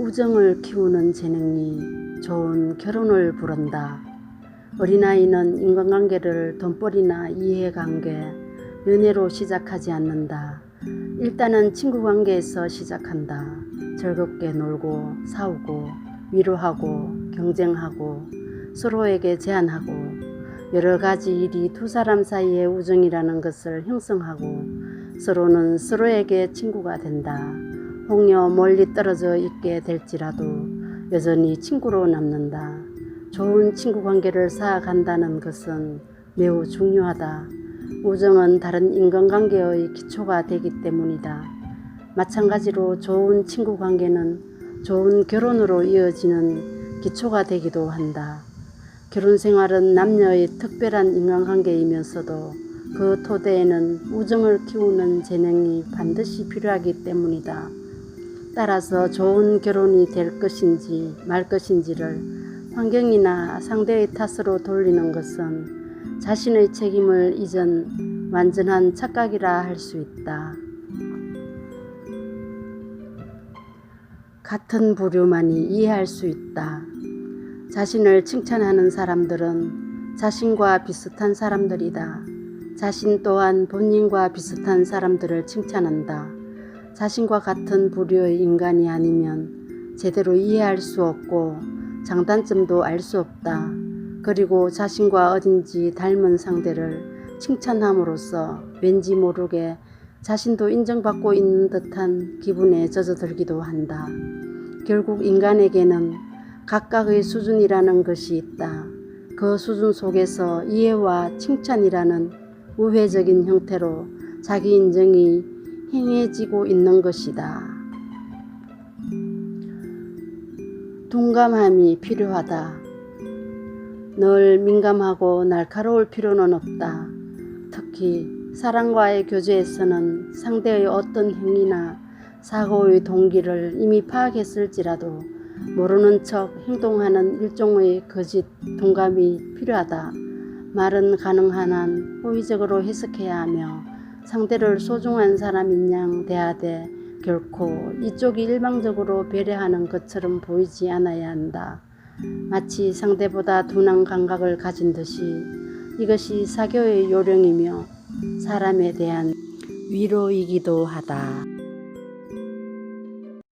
우정을 키우는 재능이 좋은 결혼을 부른다. 어린아이는 인간관계를 돈벌이나 이해관계, 연애로 시작하지 않는다. 일단은 친구 관계에서 시작한다. 즐겁게 놀고, 싸우고, 위로하고, 경쟁하고, 서로에게 제안하고, 여러 가지 일이 두 사람 사이의 우정이라는 것을 형성하고, 서로는 서로에게 친구가 된다. 혹여 멀리 떨어져 있게 될지라도 여전히 친구로 남는다. 좋은 친구 관계를 쌓아간다는 것은 매우 중요하다. 우정은 다른 인간관계의 기초가 되기 때문이다. 마찬가지로 좋은 친구 관계는 좋은 결혼으로 이어지는 기초가 되기도 한다. 결혼 생활은 남녀의 특별한 인간관계이면서도 그 토대에는 우정을 키우는 재능이 반드시 필요하기 때문이다. 따라서 좋은 결혼이 될 것인지 말 것인지를 환경이나 상대의 탓으로 돌리는 것은 자신의 책임을 잊은 완전한 착각이라 할 수 있다. 같은 부류만이 이해할 수 있다. 자신을 칭찬하는 사람들은 자신과 비슷한 사람들이다. 자신 또한 본인과 비슷한 사람들을 칭찬한다. 자신과 같은 부류의 인간이 아니면 제대로 이해할 수 없고 장단점도 알 수 없다. 그리고 자신과 어딘지 닮은 상대를 칭찬함으로써 왠지 모르게 자신도 인정받고 있는 듯한 기분에 젖어들기도 한다. 결국 인간에게는 각각의 수준이라는 것이 있다. 그 수준 속에서 이해와 칭찬이라는 우회적인 형태로 자기 인정이 행해지고 있는 것이다. 동감함이 필요하다. 늘 민감하고 날카로울 필요는 없다. 특히 사랑과의 교제에서는 상대의 어떤 행위나 사고의 동기를 이미 파악했을지라도 모르는 척 행동하는 일종의 거짓 동감이 필요하다. 말은 가능한 한 호의적으로 해석해야 하며 상대를 소중한 사람인 양 대하되 결코 이쪽이 일방적으로 배려하는 것처럼 보이지 않아야 한다. 마치 상대보다 둔한 감각을 가진 듯이 이것이 사교의 요령이며 사람에 대한 위로이기도 하다.